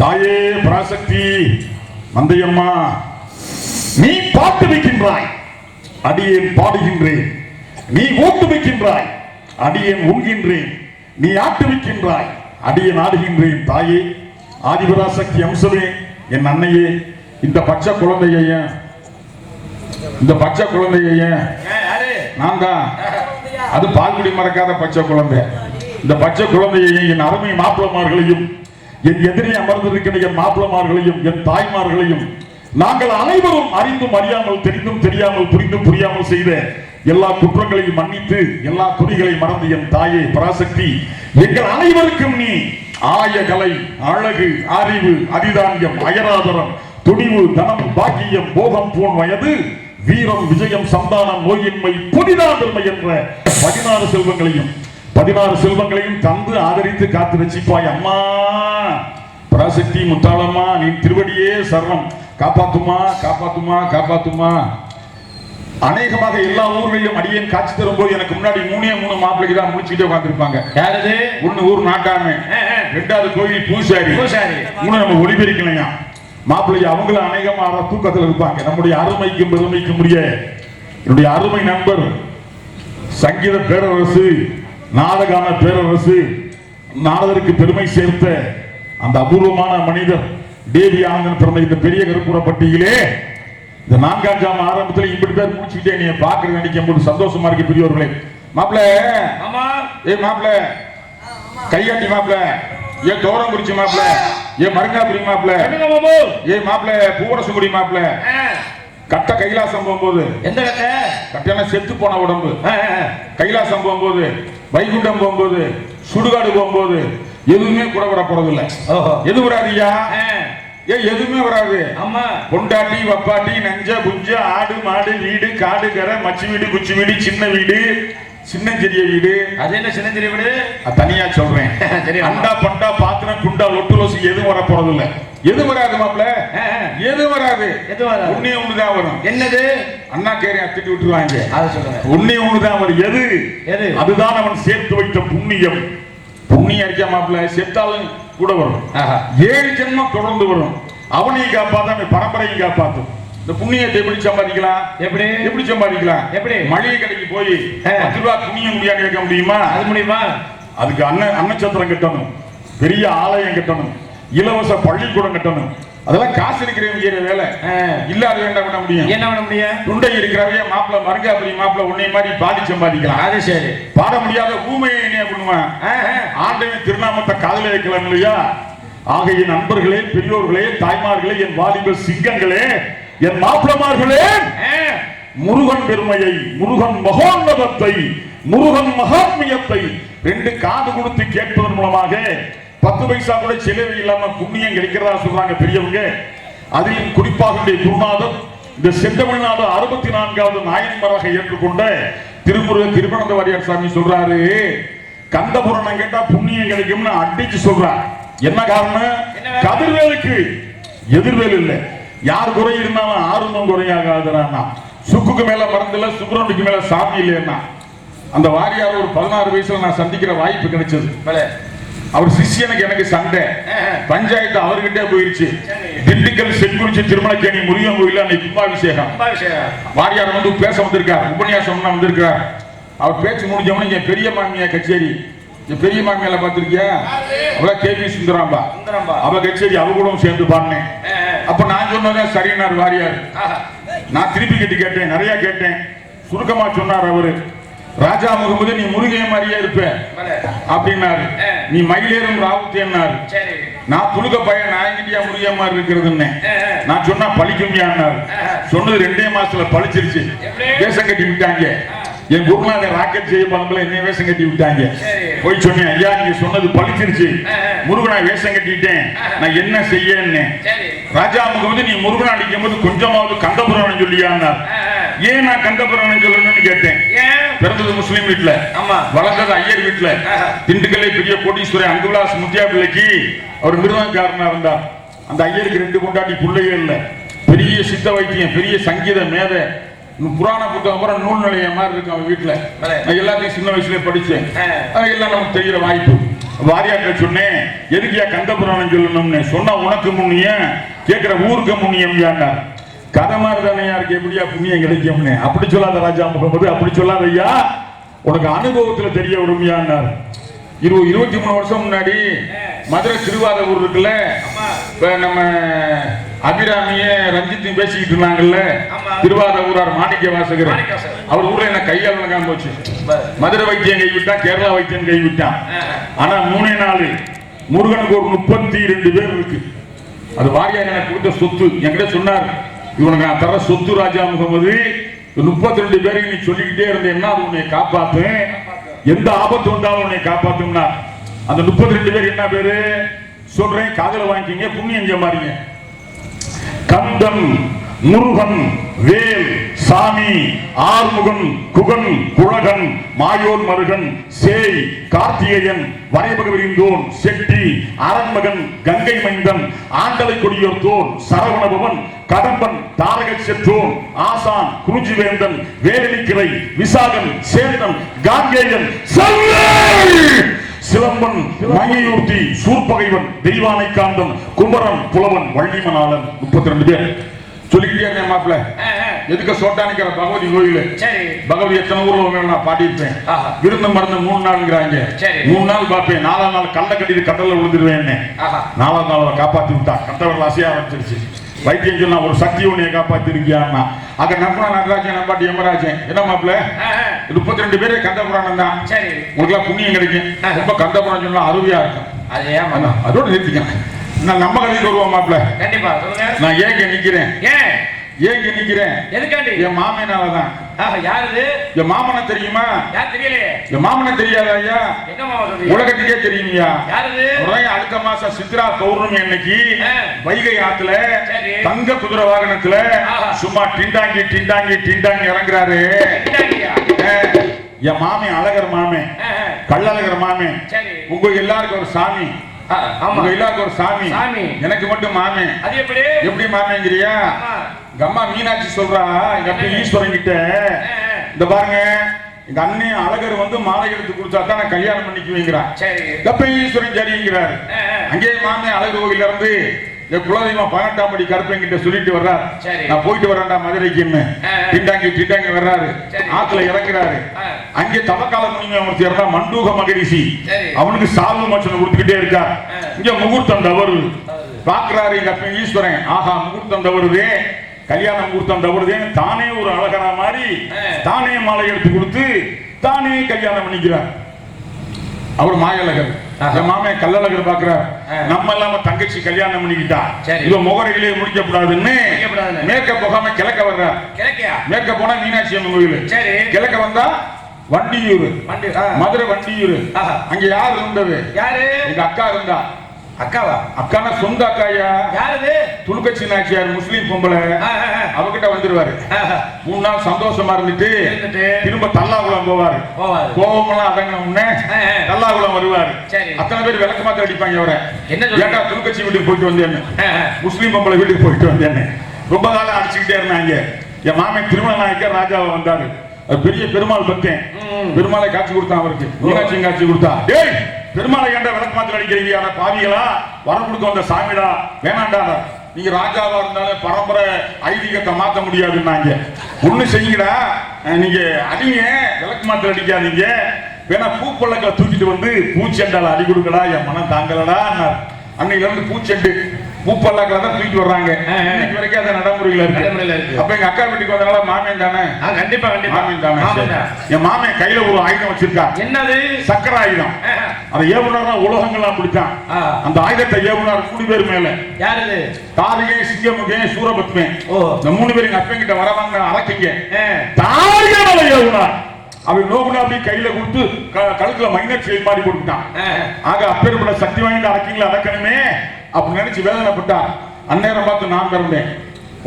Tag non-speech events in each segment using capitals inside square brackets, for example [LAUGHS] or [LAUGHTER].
தாயே பராசக்தி மந்தையம்மா நீ பாட்டு வைக்கின்றாய். அடியேன் பாடுகின்றேன். நீ ஓட்டு வைக்கின்றாய். அடியேன் உண்கின்றேன். நீ ஆட்டு வைக்கின்றாய். அடியேன் ஆடுகின்றேன் தாயே. ஆதிபராசக்தி அம்சமே என் அன்னையே. இந்த பச்சை குழந்தைய இந்த பச்சை குழந்தைய நான் தான் அது பால்குடி மறக்காத பச்சை குழந்தை. இந்த பச்சை குழந்தையையும் என் அருமை மாப்பிளமார்களையும் என் எதிரே அமர்ந்திருக்கிற என் மாப்பிளமார்களையும் என் தாய்மார்களையும் நாங்கள் அனைவரும் அறிந்தும் அறியாமல் தெரிந்தும் தெரியாமல் புரிந்தும் புரியாமல் செய்த எல்லா குற்றங்களையும் மன்னித்து எல்லா துணிகளை மறந்து என் தாயை பராசக்தி. எங்கள் அனைவருக்கும் நீ ஆயகலை அழகு அறிவு அதிதானியம் அயராதரம் துணிவு தனம் பாக்கியம் போகம் போன் வயது வீரம் விஜயம் சந்தானம் நோயின்மை புதிதாதன்மை என்ற பதினாறு செல்வங்களையும் பதினாறு செல்வங்களையும் தந்து ஆதரித்து காத்து ரசிப்பாய் அம்மா. பராசக்தி முத்தாளம்மா நீ திருவடியே சரணம். காப்பாத்துமா காப்பாத்துமா காப்பாத்துமா. அநேகமாக எல்லா ஊர்களிலும் அடியேன் காட்சி தரும்போது எனக்கு முன்னாடி மூணே மூணு மாப்பிள்ளைக்கு தான் முடிச்சுட்டே உட்காந்துருப்பாங்க யாரது? ஒண்ணு ஊர் நாட்டாமை. ரெண்டாவது கோயில் பூசாரி. பூசாரி. மூணு நம்ம ஒளிபெருக்கலையா? மாப்பிள்ளை அவங்களும் அநேகமாக தூக்கத்தில் இருப்பாங்க. நம்முடைய அருமைக்கும் பெருமைக்கும் உரிய என்னுடைய அருமை நண்பர் சங்கீத பேரரசு நாடகான பேரரசு நாடகருக்கு பெருமை சேர்த்த அந்த அபூர்வமான மனிதர் தேவி ஆனந்தன் பிறந்த இந்த பெரிய கருப்புறப்பட்டியிலே இந்த நான்காம் ஜாம ஆரம்பத்தில் இப்படி பேர் முடிச்சுக்கிட்டே நீ பாக்குறது நினைக்கும் போது சந்தோஷமா இருக்கு பெரியவர்களே மாப்பிள்ள ஆமா. ஏ மாப்பிள்ள கையாட்டி மாப்பிள்ள ஏ தோரம் குறிச்சி மாப்பிள்ள ஏ மருங்காபுரி மாப்பிள்ள ஏ மாப்பிள்ள பூவரசுகுடி மாப்பிள்ள ஆ, கட்ட கைலாசம் போகும்போது. எந்த கட்ட? கட்டண செத்து போன உடம்பு. கைலாசம் போகும்போது வைகுண்டம் போகும்போது சுடுகாடு போகும்போது எதுவுமே கூட வர போறதில்ல. ஓஹோ. எது வராதுயா ஆ, ஏ எதுவுமே வராது. ஆமா. பொண்டாட்டி வப்பாட்டி நஞ்ச புஞ்ச ஆடு மாடு வீடு காடு கரை மச்சி வீடு குச்சி வீடு சின்ன வீடு சின்னஞ்சிறிய வீடு அது என்ன சின்ன தெரிய விடு தனியா சொல்றேன். [LAUGHS] சரி, அண்டா பண்டா பாத்திரம் குண்டா லொட்டு லோசி எதுவும் வர போறது இல்ல எது வராது மாப்ள. எது வராது? எது வராது? ஒண்ணே ஒண்ணுதான் வரும். என்னது? அண்ணா கேரி திட்டி விட்டுருவாங்க. அதை சொல்லுங்க. ஒண்ணே ஒண்ணுதான் வரும். எது? எது? அதுதான் அவன் சேர்த்து வைத்த புண்ணியம். புண்ணியம் இருக்க மாப்ள செத்தாலும் கூட வரும். ஏழு ஜென்மம் தொடர்ந்து வரும். அவனையும் காப்பாத்தும் அவன் பரம்பரையும் காப்பாத்தும். இந்த புண்ணியத்தை எப்படி சம்பாதிக்கலாம்? எப்படி? எப்படி சம்பாதிக்கலாம்? எப்படி? மளிகை கடைக்கு போய். பத்து ரூபா புண்ணியம் முடியாது கேட்க முடியுமா? அது முடியுமா? அதுக்கு அன்ன அன்னச்சத்திரம் கட்டணும். பெரிய ஆலயம் கட்டணும். இலவச பள்ளிக்கூடம் கட்டணும். அதெல்லாம் காசு இருக்கிறவங்க செய்யற வேலை. இல்லாத வேண்டாம் பண்ண முடியும். என்ன பண்ண முடியும்? துண்டை இருக்கிறவைய மாப்பிள்ள மருங்காபுரி மாப்பிள்ள உன்னை மாதிரி பாடி சம்பாதிக்கலாம். அது சரி. பாட முடியாத ஊமையை என்ன பண்ணுவான். ஆண்டவன் திருநாமத்தை காதல வைக்கலாம் இல்லையா? ஆக என் நண்பர்களே பெரியோர்களே தாய்மார்களே என் வாலிப சிங்கங்களே என் மாப்பிளமார்களே முருகன் பெருமையை முருகன் மகோன்னதத்தை முருகன் மகாத்மியத்தை ரெண்டு காது கொடுத்து கேட்பதன் மூலமாக பத்து பைசா கூட செலவு இல்லாம புண்ணியம் கிடைக்கிறதா சொல்றாங்க பெரியவங்க. அதிலும் குறிப்பாக குருநாதர் இந்த செந்தமிழ்நாடு அறுபத்தி நான்காவது நாயன்மராக ஏற்றுக்கொண்ட திருமுருக திருமணந்த வாரியார் சாமி சொல்றாரு. கந்தபுராணம் கேட்டா புண்ணியம் கிடைக்கும்னு அடிச்சு சொல்றார். என்ன காரணம்? என்ன காரணம்? கதிர்வேலுக்கு எதிர்வேல் இல்ல. யார் குறை இருந்தாலும் ஆறுமுகம் குறையாகாதுன்னா சுக்குக்கு மேல மருந்து இல்ல சுப்பிரமணிக்கு மேல சாமி இல்லைன்னா. அந்த வாரியார் ஒரு பதினாறு வயசுல நான் சந்திக்கிற வாய்ப்பு கிடைச்சது. அவர் சிஷியனுக்கு எனக்கு சண்டை. பஞ்சாயத்து அவர்கிட்டே போயிருச்சு. திண்டுக்கல் செங்குறிச்சி திருமலைக்கேணி முருகன் கோயில் அன்னைக்கு கும்பாபிஷேகம். வாரியார் வந்து பேச வந்திருக்கார். உபன்யாசம் வந்திருக்கார். அவர் பேச்சு முடிஞ்சவன என் பெரிய மாமியா கச்சேரி. என் பெரிய மாமியால பார்த்திருக்கியா? அவள கேபி சுந்தராம்பா. சுந்தரம்பா. அவ கச்சேரி அவ கூட சேர்ந்து பாடினேன். அப்ப நான் சொன்னதான் சரினார் வாரியார். நான் திருப்பி கேட்டு கேட்டேன் நிறைய கேட்டேன் சுருக்கமா சொன்னார் அவரு ராஜா முகமது நீ முருகைய மாதிரியே இருப்ப. அப்படின்னாரு. நீ மயிலேறும் ராவுத்தேன்னாரு சரி நான் புழுக பையன் நான் எங்கிட்டயா முருகைய மாதிரி இருக்கிறதுன்னு. நான் சொன்னா பழிக்கும்யான்னாரு. சொன்னது ரெண்டே மாசத்துல பழிச்சிருச்சு? வேஷம் கட்டி விட்டாங்க என் குருநாதர் ராக்கெட் செய்ய பலம்பல என்ன வேஷம் கட்டி விட்டாங்க. போய் சொன்னேன் ஐயா நீங்க சொன்னது பழிச்சிருச்சு. முருகனா வேஷம் கட்டிட்டேன். நான் என்ன செய்யன்னு. சரி. ராஜா முகமது நீ முருகன் அடிக்கும் போது கொஞ்சமாவது கந்தபுராணம் சொல்லியான்னார். ஏன் நான் கந்தபுராணம் சொல்லணும்னு கேட்டேன். பிறந்தது முஸ்லீம் வீட்டுல ஆமா. வளர்ந்தது ஐயர் வீட்டுல. திண்டுக்கல்லை பெரிய கோடீஸ்வரர் அங்குலாஸ் முத்தியா பிள்ளைக்கு அவர் மிருதங்காரனா இருந்தார். அந்த ஐயருக்கு ரெண்டு கொண்டாட்டி பிள்ளைகள் இல்ல. பெரிய சித்த வைத்தியம் பெரிய சங்கீத மேத. புராண புத்தகம் பூரா நூல் நிலைய மாதிரி இருக்கு அவன் வீட்டுல எல்லாத்தையும் சின்ன வயசுல படிச்சேன். எல்லாம் நமக்கு தெரிகிற வாய்ப்பு. வாரியாட்ட சொன்னேன் எதுக்கியா கந்த புராணம் சொல்லணும்னு? சொன்னா உனக்கு முன்னியம் கேட்கிற ஊருக்கு முன்னியம் யாண்டார் கதை மாதிரி தானே யாருக்கு எப்படியா புண்ணியம் கிடைக்கும்னு? அப்படி சொல்லாத ராஜா முகமது அப்படி சொல்லாத ஐயா உனக்கு அனுபவத்துல தெரிய வரும்யான்னார் இருபது இருபத்தி மூணு வருஷம் முன்னாடி மதுரை திருவாத ஊர் இருக்குல்ல. இப்ப நம்ம அபிராமிய ரஞ்சித்தையும் பேசிக்கிட்டு இருந்தாங்கல்ல. திருவாத ஊரார் மாணிக்க வாசகர். அவர் ஊர்ல என்ன கையால் விளங்காம போச்சு. மதுரை வைத்தியம் கைவிட்டான் கேரளா வைத்தியம் கைவிட்டான். ஆனா மூணே நாள் முருகனுக்கு ஒரு முப்பத்தி ரெண்டு பேர் இருக்கு. அது வாரியார் எனக்கு கொடுத்த சொத்து. என்கிட்ட சொன்னார் இவனுக்கு நான் தர சொத்து ராஜா முகமது முப்பத்தி ரெண்டு பேருக்கு நீ சொல்லிக்கிட்டே இருந்தேன்னா அது உன்னை காப்பாத்தும் எந்த ஆபத்து வந்தாலும் உன்னை காப்பாத்தும்னா. அந்த முப்பத்தி ரெண்டு பேர் என்ன பேரு? சொல்றேன் காதல வாங்கிக்கிங்க புண்ணியம் சம்பாதிங்க கந்தம் முருகன் வேல் சாமி ஆறுமுகன் குகன் குழகன் மாயோன் மருகன் சேய் கார்த்திகேயன் வரைபகவிரிந்தோன் செட்டி அரண்மகன் கங்கை மைந்தன் ஆண்டலை கொடியோர்த்தோன் சரவணபவன் கடம்பன் தாரக செற்றோன் ஆசான் குருஜிவேந்தன் வேலனிக்கிளை விசாகன் சேந்தன் காங்கேயன் செல்லை! சிலம்பன் மங்கையூர்த்தி சூர்பகைவன் தெய்வானை காந்தன் குமரன் புலவன் வள்ளிமணாளன் முப்பத்தி ரெண்டு பேர். சொல்லிக்கிட்டே இருந்தேன் மாப்பிள்ள. எதுக்க சோட்டானிக்கிற பகவதி கோயில்? பகவதி எத்தனை ஊர்ல நான் பாடியிருப்பேன். விருந்து மருந்து மூணு நாளுங்கிறாங்க. மூணு நாள் பார்ப்பேன். நாலாம் நாள் கல்ல கட்டிட்டு கடல்ல விழுந்துருவேன். நாலாம் நாள் காப்பாத்தி விட்டா. கட்டவர்கள் அசைய ஆரம்பிச்சிருச்சு. வைத்தியம் சொன்னா ஒரு சக்தி உன்னைய காப்பாத்தி இருக்கியான்னா அங்க நம்பனா நடராஜன் நம்பாட்டி யமராஜன். என்ன மாப்பிள்ள. முப்பத்தி ரெண்டு பேரே கந்த புராணம் தான். சரி. உங்களுக்குலாம் புண்ணியம் கிடைக்கும். ரொம்ப கந்த புராணம் சொன்னா அருவியா இருக்கும். அது ஏன் அதோட நிறுத்திக்கேன் நான் நம்ம கதைக்கு வருவோம் மாப்பிள்ள. கண்டிப்பா நான் ஏன் இங்க நிக்கிறேன்? ஏன்? இங்க நிக்கிறேன்? எதுக்காண்டி? என் மாமனாலதான் யாருது? என் மாமனை தெரியுமா? யார் தெரியலையே? என் மாமனை தெரியாதா ஐயா. உலகத்துக்கே உடனே அடுத்த மாசம் சித்ரா பௌர்ணமி அன்னைக்கு ஆ. வைகை ஆத்துல. தங்க குதிரை வாகனத்துல. சும்மா டிண்டாங்கி டிண்டாங்கி டிண்டாங்கி இறங்குறாரு. என் மாமி அழகர் மாமே. கள்ளழகர் மாமே. உங்க எல்லாருக்கும் ஒரு சாமி. ஆமா எல்லாருக்கும் ஒரு சாமி சாமி. எனக்கு மட்டும் மாமே அது எப்படி எப்படி மாமேங்கிறியா. எங்க அம்மா மீனாட்சி சொல்றா எங்க அப்பா? ஈஸ்வரன் கிட்ட. இந்த பாருங்க எங்க அண்ணன் அழகர் வந்து மாலை எடுத்து கொடுத்தா தான் நான் கல்யாணம் பண்ணிக்குவேங்கிறான் சரி கப்ப ஈஸ்வரன் சரிங்கிறாரு. அங்கே மாமே அழகு கோயில இருந்து என் குலதெய்வம் பதினெட்டாம் படி கருப்பன் கிட்ட சொல்லிட்டு வர்றாரு. நான் போயிட்டு வரேன்டா மதுரைக்குன்னு. டிண்டாங்கி டிண்டாங்கி வர்றாரு. ஆத்துல இறங்குறாரு ஆ. அங்கே தவக்கால முனிமை ஒருத்தர் இருந்தா மண்டூக மகரிஷி. அவனுக்கு சால்வ மச்சனை கொடுத்துக்கிட்டே இருக்கார் ஆ. இங்க முகூர்த்தம் தவறு. பாக்குறாரு எங்க அப்பன் ஈஸ்வரன் ஆஹா முகூர்த்தம் தவறுதே கல்யாண முகூர்த்தம் தவறுதேன்னு தானே ஒரு அழகரா மாதிரி. தானே மாலை எடுத்து கொடுத்து தானே கல்யாணம் பண்ணிக்கிறார் அவர் மாயழகர். என் மாமே கல்லழகர் பாக்குறார். நம்ம இல்லாம தங்கச்சி கல்யாணம் பண்ணிக்கிட்டா. இவ முகரையிலே முடிக்க கூடாதுன்னு. மேக்கப் போகாம கிழக்க கிழக்கையா மேக்கப் போனா மீனாட்சி அம்மன் கோயில் கிழக்க வந்தா வண்டியூர். மதுரை வண்டியூர். அங்க யார் இருந்தது யாரு எங்க அக்கா இருந்தா அக்காவா? அக்கானா சொந்த அக்காயா? யாருது? துலுக்கச்சி நாச்சியார் முஸ்லீம் பொம்பளை. அவகிட்ட வந்துருவாரு. மூணு நாள் சந்தோஷமா இருந்துட்டு திரும்ப தல்லாகுளம் போவாரு. கோபமெல்லாம் அடங்கின உடனே. தல்லாகுளம் வருவாரு. அத்தனை பேர் விளக்கு மாத்த அடிப்பாங்க அவரை? ஏன்டா துலுக்கச்சி வீட்டுக்கு போயிட்டு வந்தேன்னு. முஸ்லீம் பொம்பளை வீட்டுக்கு போயிட்டு வந்தேன்னு. ரொம்ப காலம் அடிச்சுக்கிட்டே இருந்தாங்க. என் மாமன் திருமண நாயக்கர் ராஜாவை வந்தாரு. பெரிய பெருமாள் பக்தன். பெருமாளை காட்சி கொடுத்தான் அவருக்கு. மீனாட்சி காட்சி கொடுத்தா. டேய்! பெருமாளை ஏன்டா விளக்கு மாத்திர அடிக்கிறீங்க பாவிகளா? வரம் கொடுக்க வந்த சாமிடா? வேணாண்டா. நீங்க ராஜாவா இருந்தாலும் பரம்பரை ஐதீகத்தை மாத்த முடியாதுன்னாங்க. ஒண்ணு செய்யுங்கடா. நீங்க அடிங்க. விளக்கு மாத்திர அடிக்காதீங்க. வேணா பூப்பள்ளங்களை தூக்கிட்டு வந்து பூச்செண்டால அடி கொடுக்கடா என் மனம் தாங்கலடா அன்னையில இருந்து பூச்செண்டு. பூப்பல்லாக்களை தான் தூக்கிட்டு வர்றாங்க. இன்னைக்கு வரைக்கும் அது நடைமுறையில இருக்கு. நடைமுறையில இருக்கு. அப்ப எங்க அக்கா வீட்டுக்கு வந்தனால மாமன் தானே? கண்டிப்பா கண்டிப்பா. மாமன் தானே. என் மாமன் கையில ஒரு ஆயுதம் வச்சிருக்கா. என்னது? சக்கர ஆயுதம். அந்த ஏவுனர் உலகங்கள்லாம் பிடிச்சான். அந்த ஆயுதத்தை ஏவுனார் மூணு பேர் மேல. யாருது? தாரிகை சிங்கமுகே சூரபத்மே. இந்த மூணு பேர் எங்க அப்பன் கிட்ட வரவாங்க அரக்கிங்க. தாரிகை மேல ஏவுனார். அவன் நோக்குனா அப்படி கையில கொடுத்து கழுத்துல மைனர் செயின் மாதிரி போட்டுட்டான் ஆக அப்பேற்பட்ட சக்தி வாய்ந்த அரக்கிங்களை அடக்கணுமே அப்படி நினைச்சு வேதனைப்பட்டா அந்நேரம் பார்த்து நான் பிறந்தேன்.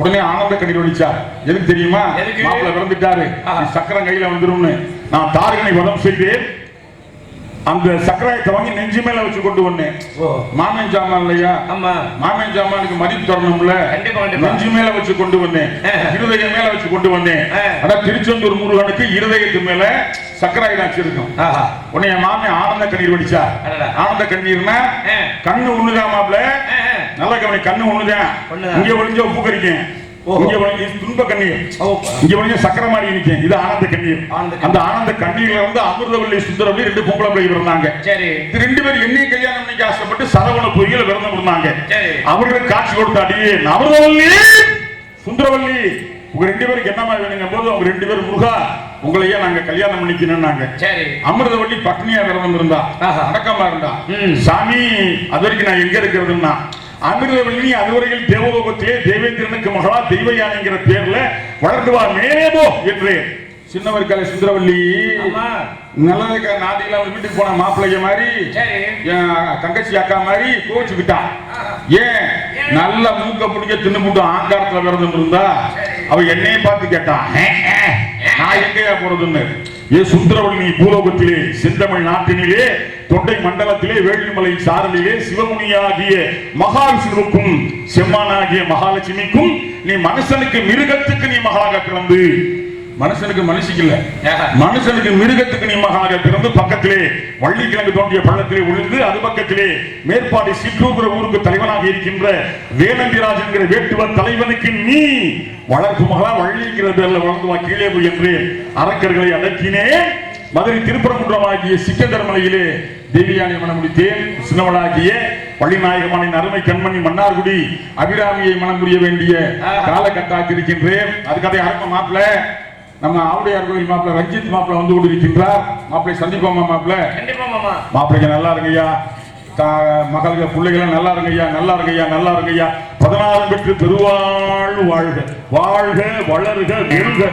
உடனே ஆனந்த கண்ணீர் ஒழிச்சார் எதுக்கு தெரியுமா? மாப்பிள்ளை பிறந்துட்டாரு. சக்கரம் கையில வந்துரும்னு. நான் தாரகனை வதம் செய்தேன். அந்த சக்கராயத்தை வாங்கி நெஞ்சு மேல வச்சு கொண்டு வந்தேன். மாமன் ஜாமான் இல்லையா? ஆமா. மாமன் ஜாமானுக்கு மதிப்பு தரணும்ல. நெஞ்சு மேல வச்சு கொண்டு வந்தேன். இருதயம் மேல வச்சு கொண்டு வந்தேன். ஆனா திருச்செந்தூர் முருகனுக்கு இருதயத்து மேல சக்கராயுதம் வச்சிருக்கும் ஆஹா உன்னை என் மாமன் ஆனந்த கண்ணீர் வடிச்சா. ஆனந்த கண்ணீர்னா. கண்ணு ஒண்ணுதான் ஆ, ஆ. நல்ல கவனி கண்ணு ஒண்ணுதான். இங்க ஒளிஞ்ச உப்பு கறிக்கும். இங்க ஒளிஞ்ச துன்ப கண்ணீர். இங்க ஒளிஞ்ச சக்கர மாதிரி நிக்கும் இது ஆனந்த கண்ணீர். அந்த ஆனந்த கண்ணீர்ல இருந்து அமிர்தவல்லி சுந்தரவல்லி ரெண்டு பொம்பளை பிள்ளைகள் இருந்தாங்க இது ரெண்டு பேரும் என்னைய கல்யாணம் பண்ணிக்க ஆசைப்பட்டு சரவண பொய்யில விரதம் இருந்தாங்க. அவர்களுக்கு காட்சி கொடுத்த அடியே அமிர்தவல்லி சுந்தரவல்லி உங்க ரெண்டு பேருக்கு என்னமா வேணுங்க போது அவங்க ரெண்டு பேரும் முருகா உங்களையே நாங்க கல்யாணம் பண்ணிக்கணும்னாங்க. சரி. அமிர்தவள்ளி பத்னியா விரதம் இருந்தா. அடக்கமா இருந்தா. சாமி அது வரைக்கும் நான் எங்க இருக்கிறதுன்னா அமிர்தவள்ளி அதுவரையில் தேவலோகத்திலே தேவேந்திரனுக்கு மகளா தெய்வ யானைங்கிற பேர்ல வளர்ந்து வா என்று சின்னவர் கலை சுந்தரவல்லி ஆமா. நல்லதுக்கு நாட்டில அவன் வீட்டுக்கு போன மாப்பிள்ளைய மாதிரி தங்கச்சி அக்கா மாதிரி கோச்சுக்கிட்டான் ஆஹா. ஏன்? நல்ல மூக்க பிடிக்க தின்னு போட்டு ஆங்காரத்துல விரதம் இருந்தா அவ என்னைய பார்த்து கேட்டான் "ஹே, ஹே, நான் எங்கேயா போறதுன்னு? ஏ சுந்தரவள்ளி பூலோகத்திலே செந்தமிழ் நாட்டினிலே தொண்டை மண்டலத்திலே வேள்விமலை சாரலிலே சிவமுனியாகிய மகாவிஷ்ணுவுக்கும் செம்மானாகிய மகாலட்சுமிக்கும் நீ மனுஷனுக்கு மிருகத்துக்கு நீ மகளாக பிறந்து மனுஷனுக்கு மனுஷிக்கு இல்ல. மனுஷனுக்கு மிருகத்துக்கு நீ மகளாக பிறந்து பக்கத்திலே வள்ளிக்கிழங்கு தோன்றிய பள்ளத்திலே விழுந்து அது பக்கத்திலே மேற்பாடி சிற்றூர்கிற ஊருக்கு தலைவனாக இருக்கின்ற வேலந்திராஜ் என்கிற வேட்டுவன் தலைவனுக்கு நீ வளர்ப்பு மகளா வள்ளிங்கிற பேர்ல வளர்ந்து வா கீழே போய் என்று அரக்கர்களை அடக்கினேன். மதுரை திருப்பரங்குன்றம் ஆகிய சிக்கந்தரமலையிலே தேவியானை மனம் முடித்தேன் சின்னவளாகிய பள்ளிநாயகமானின் அருமை கண்மணி மன்னார்குடி அபிராமியை மனம் புரிய வேண்டிய காலகட்டாக்கு இருக்கின்றேன் அதை அரக்க மாப்பிள்ள நம்ம ஆவுடையார் கோயில் மாப்பிள்ள ரஞ்சித் மாப்பிள்ள வந்து கொண்டிருக்கின்றார். மாப்பிள்ளை சந்திப்போமா மாப்பிள்ள மாப்பிள்ளைங்க நல்லா இருங்கய்யா. மகளுக்கு பிள்ளைகளும் நல்லா இருங்கய்யா நல்லா இருங்கய்யா நல்லா இருங்கய்யா. பதினாறு பெற்று பெருவாழ் வாழ்க. வாழ்க வளர்க வெல்க